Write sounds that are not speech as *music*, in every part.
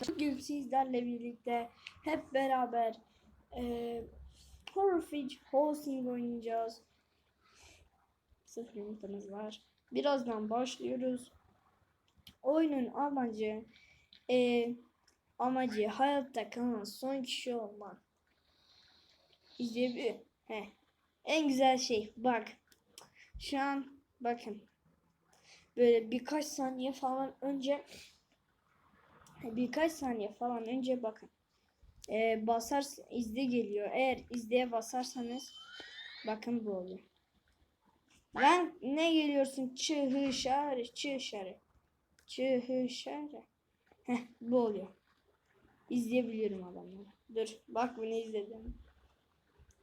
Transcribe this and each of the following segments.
Bugün sizlerle birlikte hep beraber e, Horrorfage Hosting oynayacağız. Sıfır yumurtamız var. Birazdan başlıyoruz. Oyunun amacı e, amacı hayatta kalan son kişi olmak. İşte bu. He. En güzel şey bak. Şu an bakın. Böyle birkaç saniye falan önce birkaç saniye falan önce bakın. Ee, basar izle geliyor. Eğer izleye basarsanız bakın bu oluyor. Lan ne geliyorsun? Çıhı şare, çıhı şare. Çıhı şare. Heh, bu oluyor. İzleyebiliyorum adamları. Dur, bak bunu izledim.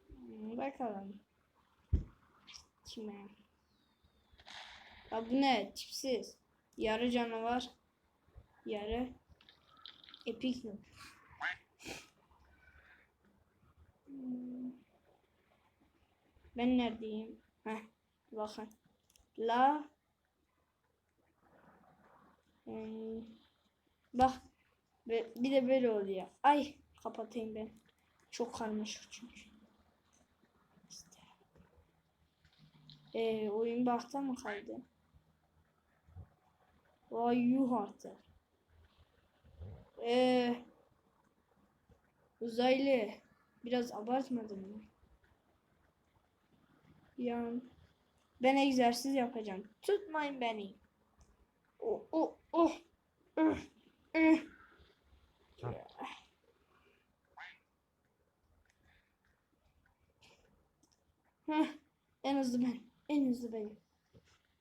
Hmm, Bakalım. Kime? Ya bu ne? Tipsiz. Yarı canavar. Yarı Epic mi? Hmm. Ben neredeyim? Heh, bakın. La Hmm. Bak bir de böyle oluyor. Ay kapatayım ben. Çok karmaşık çünkü. İşte. Ee, oyun bakta mı kaldı? Vay yuh artık. Ee, uzaylı biraz abartmadın mı? Yani ben egzersiz yapacağım. Tutmayın beni. Oh oh oh. Heh, en hızlı ben. En hızlı benim.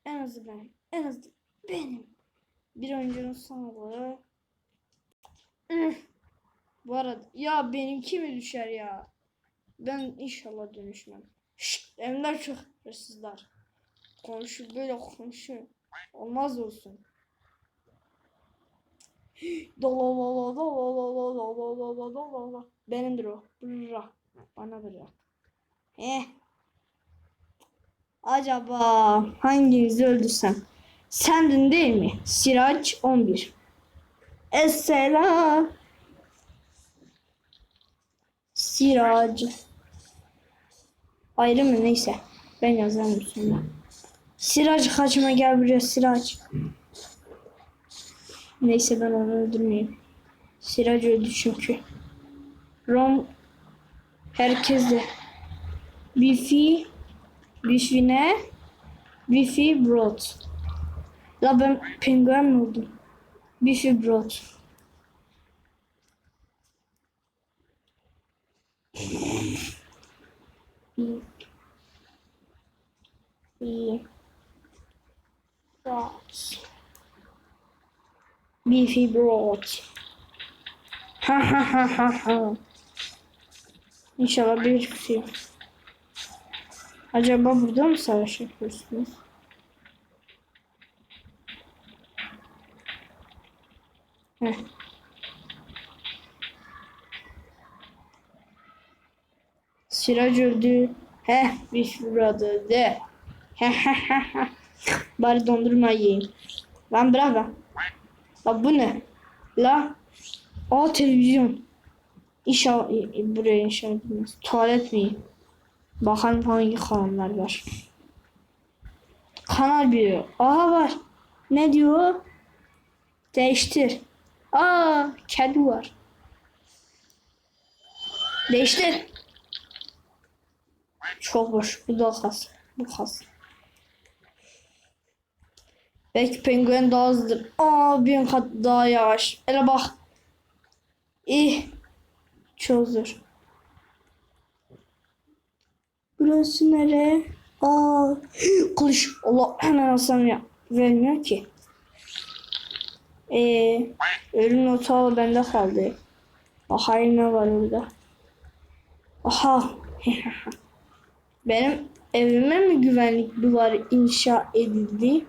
En hızlı benim. En hızlı benim. Bir oyuncunun sağlığı. Üh. Bu arada ya benimki mi düşer ya? Ben inşallah dönüşmem. Şşt, emler çok hırsızlar. Konuşu böyle konuşu. Olmaz olsun. Benimdir o. Bırak. Bana bırak. Eh. Acaba hanginizi öldürsem? Sendin değil mi? Sirac 11. Esselam. Sirac. Ayrı mı neyse. Ben yazarım sonra. Sirac kaçma gel buraya Sirac. Neyse ben onu öldürmeyeyim. Sirac öldü çünkü. Rom herkese. Bifi Bifi ne? Bifi Brot. La ben penguen mi oldum? Bifi Brot. Bifi Brot. Beefy Brot. Ha ha ha ha ha. İnşallah bir şey. Acaba burada mı savaş yapıyorsunuz? Sirac öldü. Heh bir burada öldü. Bari dondurma yiyeyim. Lan bırak lan. La bu ne? La. Aa televizyon. İnşallah buraya inşallah bilmez. Tuvalet mi? Bakalım hangi kanallar var. Kanal bir. Aha var. Ne diyor? Değiştir. Aa kedi var. Değiştir. Çok boş. Bu da kas. Bu kas. Belki penguen daha hızlıdır. Aa bir kat daha yavaş. Ele bak. İyi. Çok zor. Burası nere? Aa *gasps* kılıç. Allah hemen ya. Vermiyor ki. Ee, ölüm notu bende kaldı. Bakayım ne var orada. Aha. *laughs* Benim evime mi güvenlik duvarı inşa edildi?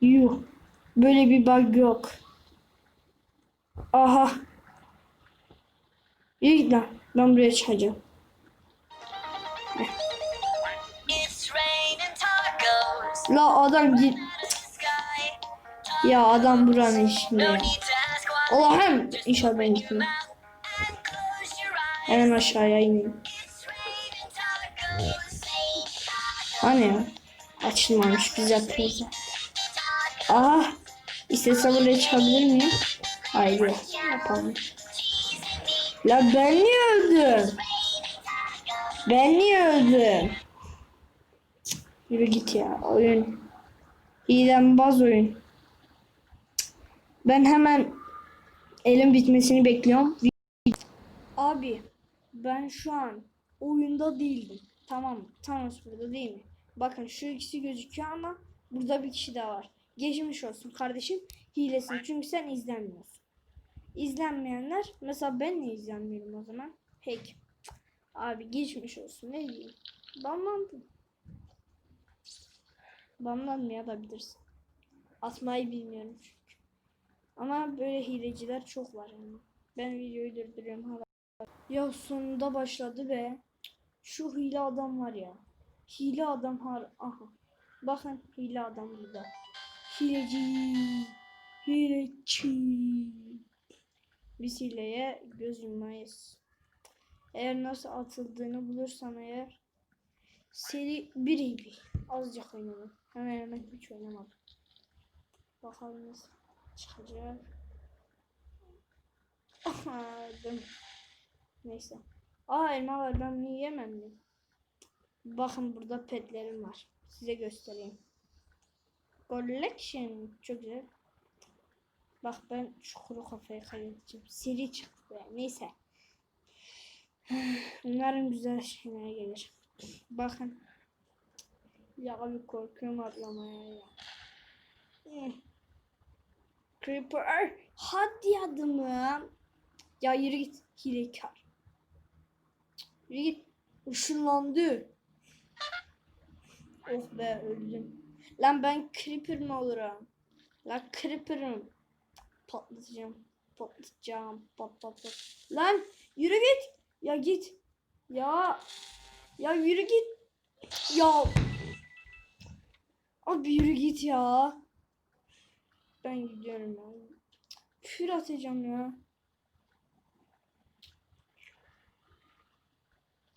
Yuh. Böyle bir bug yok. Aha. İyi lan. Ben buraya çıkacağım. La adam git. Ya adam buranın No içinde ya. Allah'ım inşallah ben gitmem. Hemen aşağıya ineyim. Hani ya? Açılmamış biz yapıyoruz. Ah! İstesem buraya çıkabilir miyim? Hayır yok. Yapalım. La ben niye öldüm? Ben niye öldüm? Yürü git ya oyun. İyiden baz oyun. Ben hemen elim bitmesini bekliyorum. Abi ben şu an oyunda değildim. Tamam? Thanos burada değil mi? Bakın şu ikisi gözüküyor ama burada bir kişi daha var. Geçmiş olsun kardeşim hilesin çünkü sen izlenmiyorsun. İzlenmeyenler mesela ben niye izlenmiyorum o zaman? Hack. Abi geçmiş olsun ne diyeyim. Banlandım. Banlanmayabilirsin. Atmayı bilmiyorum. Ama böyle hileciler çok var yani. Ben videoyu durduruyorum hala. Ya sonunda başladı be. Şu hile adam var ya. Hile adam har aha. Bakın hile adam burada. Hileci. Hileci. Biz hileye göz yummayız. Eğer nasıl atıldığını bulursan eğer seri bir iyi. Azıcık oynadım. Hemen hemen hiç oynamadım. Bakalım nasıl çıkacak. Aha, öldüm. Neyse. Aa elma var ben bunu yiyemem mi? Bakın burada petlerim var. Size göstereyim. Collection çok güzel. Bak ben şu kuru kafayı kaybedeceğim. Seri çıktı ya. Neyse. *sighs* Umarım güzel şeyler gelir. Bakın. Ya abi korkuyorum atlamaya ya. Creeper. Hadi adımım. Ya yürü git. Hilekar. Yürü git. Işınlandı. Oh be öldüm. Lan ben creeper mi olurum? Lan creeper'ım. Patlatacağım. Patlatacağım. Pat pat pat. Lan yürü git. Ya git. Ya. Ya yürü git. Ya. Abi yürü git ya. Ben gidiyorum ya. Kür atacağım ya.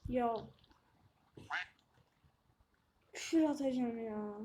Ya. Küfür atacağım ya.